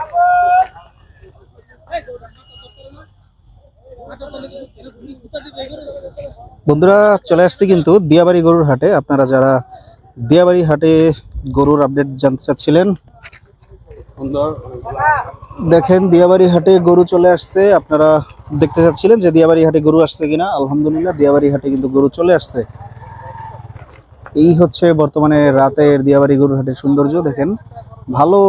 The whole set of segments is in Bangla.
Bravo! বন্ধুরা, চলে আসছি কিন্তু দিয়াবাড়ি গরুর হাটে। আপনারা যারা দিয়াবাড়ি হাটে গরুর আপডেট জানতে চাচ্ছিলেন, দেখেন দিয়াবাড়ি হাটে গরু চলে আসছে। আপনারা দেখতে চাচ্ছিলেন যে দিয়াবাড়ি হাটে গরু আসছে কিনা। আলহামদুলিল্লাহ, দিয়াবাড়ি হাটে কিন্তু গরু চলে আসছে। এই হচ্ছে বর্তমানে রাতের দিয়াবাড়ি গরুর হাটের সৌন্দর্য, দেখেন। ভালো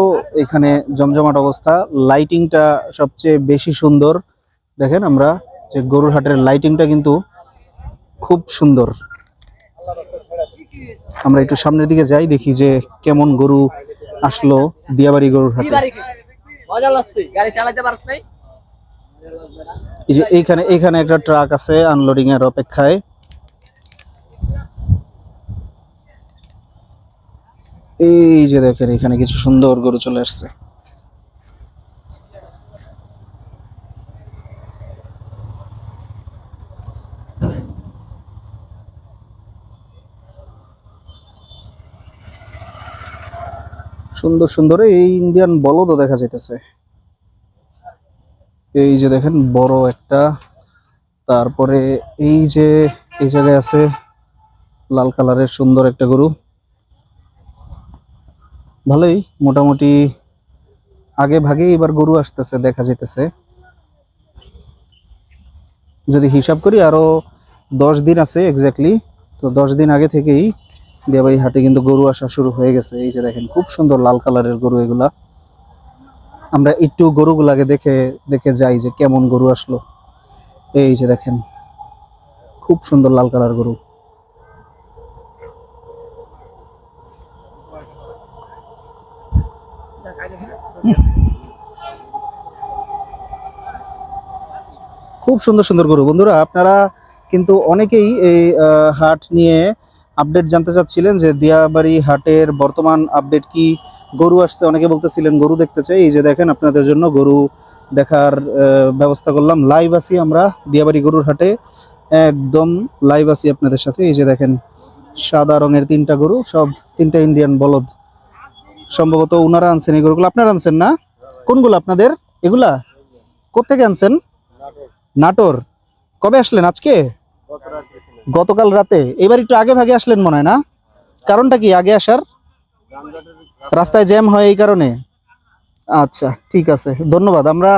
এখানে জমজমাট অবস্থা। লাইটিংটা সবচেয়ে বেশি সুন্দর, দেখেন আমরা। যে গরুর হাটের লাইটিংটা কিন্তু খুব সুন্দর। আমরা একটু সামনের দিকে যাই দেখি যে কেমন গরু আসলো দিয়াবাড়ি গরুর হাটে এই যে এইখানে এইখানে একটা ট্রাক আছে আনলোডিং এর অপেক্ষায়। এই যে দেখেন এখানে কিছু সুন্দর গরু চলে আসছে। সুন্দর সুন্দর এই ইন্ডিয়ান বলদও দেখা যাইতেছে। এই যে দেখেন, বড় একটা, তারপরে এই যে এই জায়গায় আছে লাল কালারের সুন্দর একটা গরু। ভালোই, মোটামুটি আগে ভাগে এবার গরু আসতেছে, দেখা যেতেছে যদি হিসাব করি, আরও দশ দিন আছে এক্স্যাক্টলি তো দশ দিন আগে থেকেই দিয়াবাড়ি হাটে কিন্তু গরু আসা শুরু হয়ে গেছে। এই যে দেখেন, খুব সুন্দর লাল কালারের গরু এগুলা। আমরা একটু গরুগুলাকে দেখে দেখে যাই যে কেমন গরু আসলো। এই যে দেখেন, খুব সুন্দর লাল কালার গরু। খুব সুন্দর সুন্দর গরু। বন্ধুরা, আপনারা কিন্তু অনেকেই এই হাট নিয়ে আপডেট জানতে চাচ্ছিলেন যে দিয়াবাড়ি হাটের বর্তমান আপডেট কি? গরু আসছে, অনেকে বলতেছিলেন গরু দেখতে চাই। এই যে দেখেন, আপনাদের জন্য গরু দেখার ব্যবস্থা করলাম। লাইভ আছি আমরা দিয়াবাড়ি গরুর হাটে। একদম লাইভ আছি আপনাদের সাথে। এই যে দেখেন, সাদা রঙের তিনটা গরু, সব তিনটা ইন্ডিয়ান বলদ। সম্ভবত ওনারা আনছেন এই গরুগুলো। আপনারা আনছেন না? কোনগুলো আপনাদের? এগুলা? কোথেকে আনছেন? নাটোর। কবে আসলেন? আজকে? গতকাল রাতে, এবার একটু আগে ভাগে আসলেন মনে হয় না? কারণটা কি, আগে আসার? রাস্তায় জ্যাম হয় এই কারণে? আচ্ছা ঠিক আছে, ধন্যবাদ। আমরা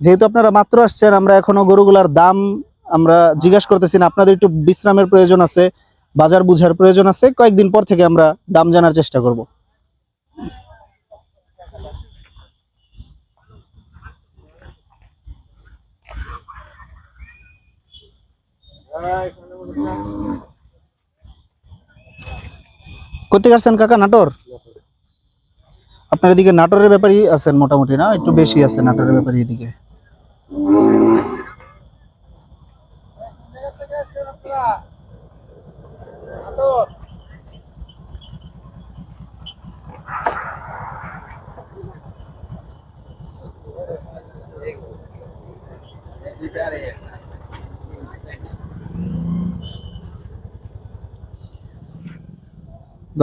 যেহেতু আপনারা মাত্র আসছেন, আমরা এখনও গরুগুলার দাম আমরা জিজ্ঞাসা করতেছি না, আপনাদের একটু বিশ্রামের প্রয়োজন আছে, বাজার বুঝার প্রয়োজন আছে, কয়েকদিন পর থেকে আমরা দাম জানার চেষ্টা করব। কোথেকে আসছেন কাকা? নাটোর? আপনার এদিকে নাটোরের ব্যাপারই আছেন মোটামুটি, না? একটু বেশি আছে নাটোরের ব্যাপারে এদিকে।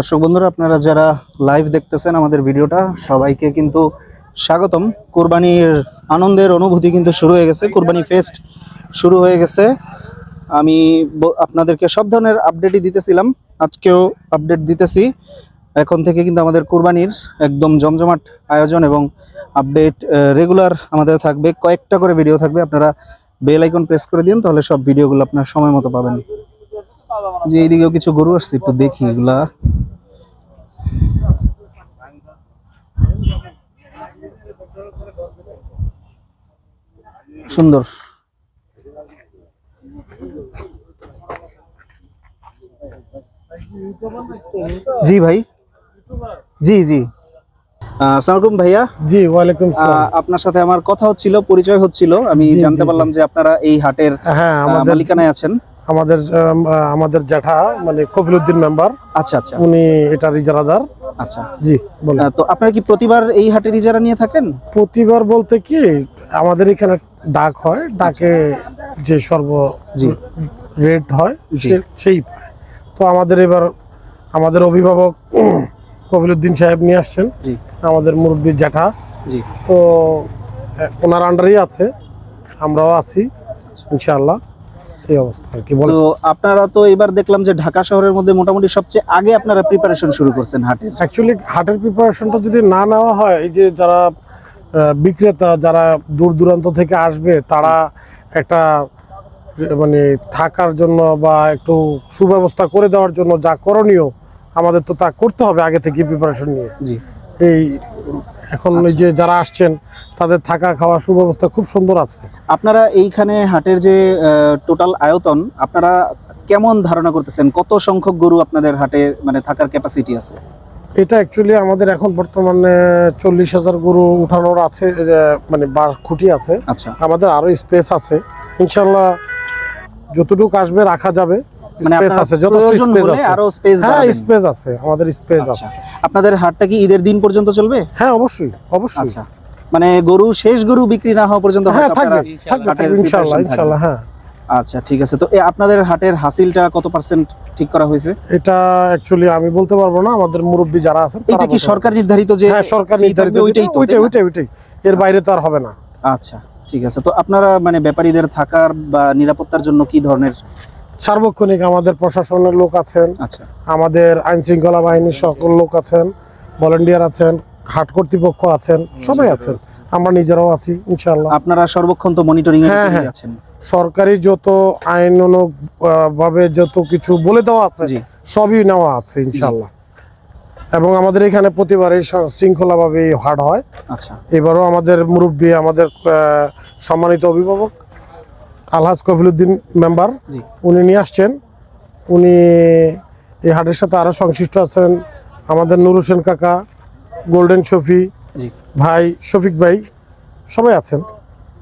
দর্শক বন্ধুরা, আপনারা যারা লাইভ দেখতেছেন আমাদের ভিডিওটা, সবাইকে কিন্তু স্বাগতম। কোরবানির আনন্দের অনুভূতি কিন্তু শুরু হয়ে গেছে, কোরবানি ফেস্ট শুরু হয়ে গেছে। আমি আপনাদেরকে সব ধরনের আপডেটই দিতেছিলাম, আজকেও আপডেট দিতেছি। এখন থেকে কিন্তু আমাদের কোরবানির একদম জমজমাট আয়োজন এবং আপডেট রেগুলার আমাদের থাকবে, কয়েকটা করে ভিডিও থাকবে। আপনারা বেল আইকন প্রেস করে দিন, তাহলে সব ভিডিওগুলো আপনার সময় মতো পাবেন। যে এইদিকেও কিছু গরু আসছে, একটু দেখি এগুলা। সুন্দর। জি ভাই। জি জি। আলাইকুম ভাইয়া। জি ওয়ালাইকুম আপনার সাথে আমার কথা হচ্ছিল পরিচয় হচ্ছিল। আমি জানতে পারলাম যে আপনারা এই হাটের হ্যাঁ মালিকানায় আছেন। আমাদের আমাদের জ্যাঠা মানে কফিলউদ্দিন মেম্বার। আচ্ছা আচ্ছা। উনি এটা রিজারাদার। আচ্ছা। জি বলেন। তো আপনারা কি প্রতিবার এই হাটের ইজারা নিয়ে থাকেন? প্রতিবার বলতে কি আমাদের এখানে ডাক হয় ডাকে যে সর্ব জি। রেট হয় সেই পায়। তো আমাদের এবার আমাদের অভিভাবক কবিলুদ্দিন সাহেব নিয়ে আসছেন। জি। আমাদের মুরব্বী জ্যাঠা। জি। তো ওনার আন্ডারেই আছে। আমরাও আছি ইনশাআল্লাহ। এই অবস্থা আর কি তো আপনারা তো এবার দেখলাম যে ঢাকা শহরের মধ্যে মোটামুটি সবচেয়ে আগে আপনারা প্রিপারেশন শুরু করছেন হাটের অ্যাকচুয়ালি হাটের প্রিপারেশনটা যদি না নেওয়া হয় এই যে যারা বিক্রেতা যারা দূর দূরান্ত থেকে আসবে তারা একটা মানে থাকার জন্য বা একটু সুব্যবস্থা করে দেওয়ার জন্য যা করণীয় আমাদের তো তা করতে হবে আগে থেকে প্রিপারেশন নিয়ে। জি। এই এখন এই যে যারা আসছেন তাদের থাকা খাওয়া সুব্যবস্থা খুব সুন্দর আছে। আপনারা এইখানে হাটের যে টোটাল আয়তন আপনারা কেমন ধারণা করতেছেন? কত সংখ্যক গরু আপনাদের হাটে মানে থাকার ক্যাপাসিটি আছে? এটা অ্যাকচুয়ালি আমাদের এখন বর্তমানে চল্লিশ হাজার গরু উঠানোর আছে মানে বাস খুঁটি আছে। আচ্ছা। আমাদের আরও স্পেস আছে। ইনশাল্লাহ যতটুকু আসবে রাখা যাবে। মানে স্পেস আছে যথেষ্ট স্পেস আছে। আরও স্পেস হ্যাঁ স্পেস আছে আমাদের স্পেস আচ্ছা। আছে। আপনাদের হাটটা কি ঈদের দিন পর্যন্ত চলবে? হ্যাঁ অবশ্যই অবশ্যই। আচ্ছা। মানে গরু শেষ গরু বিক্রি না হওয়া পর্যন্ত হ্যাঁ থাকবে থাকবে হ্যাঁ। আচ্ছা ঠিক আছে। তো আপনাদের হাটের হাসিলটা কত পার্সেন্ট ঠিক করা হয়েছে? এটা অ্যাকচুয়ালি আমি বলতে পারব না আমাদের মুরব্বী যারা আছেন এটা কি সরকার নির্ধারিত যে হ্যাঁ সরকার নির্ধারিত ওইটাই তো ওইটাই ওইটাই ওইটাই। এর বাইরে তো আর হবে না। আচ্ছা ঠিক আছে। তো আপনারা মানে ব্যাপারীদের থাকার বা নিরাপত্তার জন্য কি ধরনের সার্বক্ষণিক আমাদের প্রশাসনের লোক আছেন আচ্ছা। আমাদের আইন শৃঙ্খলা বাহিনীর সকল লোক আছেন ভলেন্টিয়ার আছেন হাট কর্তৃপক্ষ আছেন সবাই আছেন। আমরা নিজেরাও আছি ইনশাল্লাহ আপনারা সর্বক্ষণ তো মনিটরিং হ্যাঁ, হ্যাঁ। আছেন। সরকারি যত আইন ভাবে যত কিছু বলে দেওয়া আছে সবই নেওয়া আছে ইনশাল্লাহ এবং আমাদের এখানে প্রতিবারই শৃঙ্খলা ভাবে হাট হয়। আচ্ছা। এবারও আমাদের মুরব্বী আমাদের সম্মানিত অভিভাবক আলহাজ কফিলুদ্দিন মেম্বার। উনি নিয়ে আসছেন। উনি এই হাটের সাথে আরও সংশ্লিষ্ট আছেন। আমাদের নুর হোসেন কাকা গোল্ডেন শফি ভাই শফিক ভাই সবাই আছেন।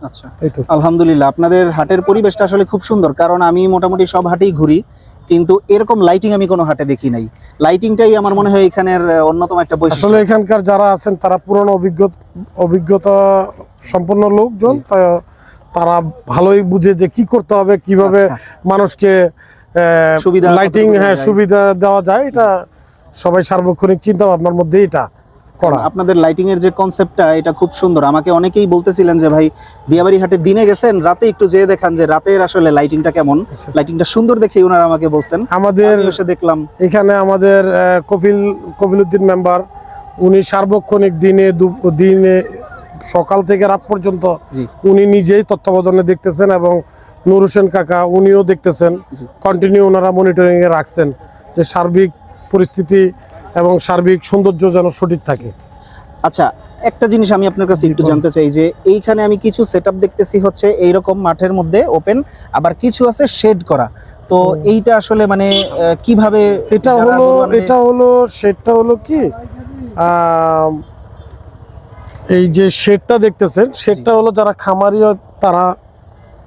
আচ্ছা। এই তো। আলহামদুলিল্লাহ আপনাদের হাটের পরিবেশটা আসলে খুব সুন্দর কারণ আমি মোটামুটি সব হাটেই ঘুরি কিন্তু এরকম লাইটিং আমি কোনো হাটে দেখি নাই। লাইটিংটাই আমার মনে হয় এখানের অন্যতম একটা আসলে বৈশিষ্ট্য এখানকার যারা আছেন তারা পুরনো অভিজ্ঞ অভিজ্ঞতা সম্পন্ন লোকজন। তা- তারা ভালোই বুঝে যে কি করতে হবে কীভাবে আচ্ছা। মানুষকে সুবিধা লাইটিং হ্যাঁ সুবিধা দেওয়া যায় এটা সবাই সার্বক্ষণিক চিন্তা ভাবনার মধ্যে এটা করা। আপনাদের লাইটিং এর যে কনসেপ্টটা এটা খুব সুন্দর। আমাকে অনেকেই বলতেছিলেন যে ভাই দিয়াবাড়ি হাটে দিনে গেছেন রাতে একটু যেয়ে দেখান যে রাতের আসলে লাইটিংটা কেমন? আচ্ছা। লাইটিংটা সুন্দর দেখেই ওনারা আমাকে বলছেন। আমাদের এসে দেখলাম। এখানে আমাদের কফিল কফিলউদ্দিন মেম্বার উনি সার্বক্ষণিক দিনে দিনে সকাল থেকে রাত পর্যন্ত উনি নিজেই তত্ত্বাবধানে দেখতেছেন এবং নুর হোসেন কাকা উনিও দেখতেছেন। কন্টিনিউ ওনারা মনিটরিং এ রাখছেন যে সার্বিক পরিস্থিতি এবং সার্বিক সৌন্দর্য যেন সঠিক থাকে। আচ্ছা একটা জিনিস আমি আপনার কাছে একটু জানতে চাই যে এইখানে আমি কিছু সেটআপ দেখতেছি হচ্ছে এইরকম মাঠের মধ্যে ওপেন আবার কিছু আছে শেড করা। তো এইটা আসলে মানে কীভাবে এটা হলো এটা হলো শেডটা হলো কি এই যে শেডটা দেখতেছেন শেডটা হলো যারা খামারি তারা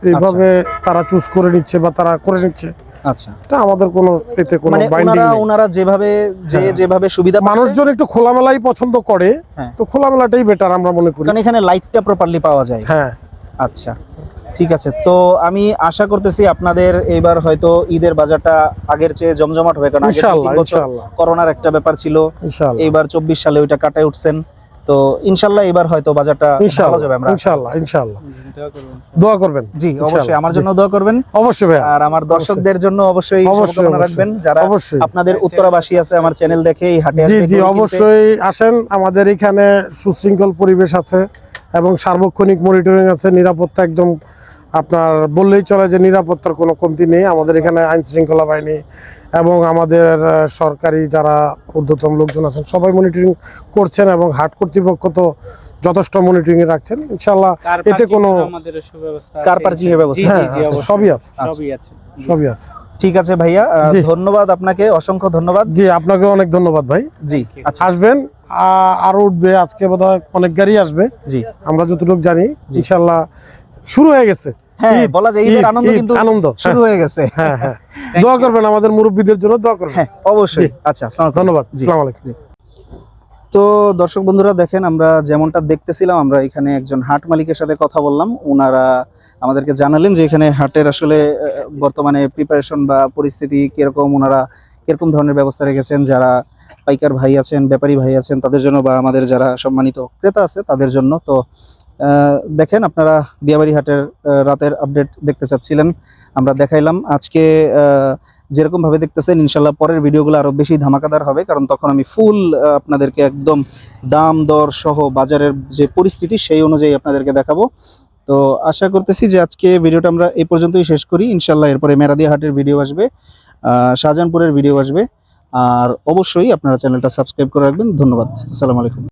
এইভাবে তারা চুজ করে নিচ্ছে বা তারা করে নিচ্ছে। আচ্ছা। এটা আমাদের কোনো এতে কোনো বাইন্ডিং নেই। ওনারা যেভাবে যে। যেভাবে সুবিধা মানুষজন একটু খোলামেলাই পছন্দ করে। তো খোলামেলাটাই বেটার আমরা মনে করি। কারণ এখানে লাইটটা প্রপারলি পাওয়া যায়। হ্যাঁ। আচ্ছা ঠিক আছে। তো আমি আশা করতেছি আপনাদের এইবার হয়তো ঈদের বাজারটা আগের চেয়ে জমজমাট হবে কারণ করোনার একটা ব্যাপার ছিল। এইবার চব্বিশ সালে ওইটা কাটায় উঠছেন। তো ইনশাল্লাহ এবার হয়তো বাজারটা ভালো যাবে আমরা। ইনশাল্লাহ ইনশাল্লাহ। দোয়া করবেন। জি অবশ্যই আমার জন্য দোয়া করবেন। অবশ্যই ভাই আর আমার দর্শকদের জন্য অবশ্যই অবশ্যই, শুভকামনা রাখবেন। যারা অবশ্যই। আপনাদের উত্তরাবাসী আছে আমার চ্যানেল দেখে এই হাটে জি জি অবশ্যই আসেন। আমাদের এখানে সুশৃঙ্খল পরিবেশ আছে এবং সার্বক্ষণিক মনিটরিং আছে নিরাপত্তা একদম আপনার বললেই চলে যে নিরাপত্তার কোনো কমতি নেই। আমাদের এখানে আইন শৃঙ্খলা বাহিনী এবং আমাদের সরকারি যারা ঊর্ধ্বতম লোকজন আছেন সবাই মনিটরিং করছেন এবং হাট কর্তৃপক্ষ তো যথেষ্ট মনিটরিং এ রাখছেন। ইনশাল্লাহ এতে কোনো আমাদের কার পার্কিং এর ব্যবস্থা হ্যাঁ। সবই আছে। সবই আছে। ঠিক আছে ভাইয়া জি। ধন্যবাদ আপনাকে অসংখ্য ধন্যবাদ। জি আপনাকে অনেক ধন্যবাদ ভাই। জি আচ্ছা। আসবেন আরও উঠবে আজকে বোধহয় অনেক গাড়ি আসবে। জি। আমরা যতটুকু জানি। ইনশাল্লাহ শুরু হয়ে গেছে। হ্যাঁ বলা যায় ঈদের আনন্দ কিন্তু আনন্দ শুরু হয়ে গেছে। হ্যাঁ হ্যাঁ। দোয়া করবেন আমাদের মুরব্বীদের জন্য দোয়া করবেন। হ্যাঁ অবশ্যই। আচ্ছা ধন্যবাদ। আসসালামু আলাইকুম। তো দর্শক বন্ধুরা দেখেন আমরা যেমনটা দেখতেছিলাম আমরা এখানে একজন হাট মালিকের সাথে কথা বললাম। ওনারা আমাদেরকে জানালেন যে এখানে হাটের আসলে বর্তমানে প্রিপারেশন বা পরিস্থিতি কীরকম ওনারা কীরকম ধরনের ব্যবস্থা রেখেছেন যারা পাইকার ভাই আছেন ব্যাপারী ভাই আছেন তাদের জন্য বা আমাদের যারা সম্মানিত ক্রেতা আছে তাদের জন্য। তো দেখেন আপনারা দিয়াবাড়ি হাটের রাতের আপডেট দেখতে চাচ্ছিলেন। আমরা দেখাইলাম। আজকে আহ, যেরকম ভাবে দেখতেছেন ইনশাল্লাহ পরের ভিডিওগুলো আরও বেশি ধামাকাদার হবে কারণ তখন আমি ফুল আপনাদেরকে একদম দাম দর সহ বাজারের যে পরিস্থিতি সেই অনুযায়ী আপনাদেরকে দেখাবো। তো আশা করতেছি যে আজকে ভিডিওটা আমরা এই পর্যন্তই শেষ করি। ইনশাল্লাহ এরপরে মেরাদিয়া হাটের ভিডিও আসবে শাহজাহানপুরের ভিডিও আসবে। আর অবশ্যই আপনারা চ্যানেলটা সাবস্ক্রাইব করে রাখবেন। ধন্যবাদ। আসসালামু আলাইকুম।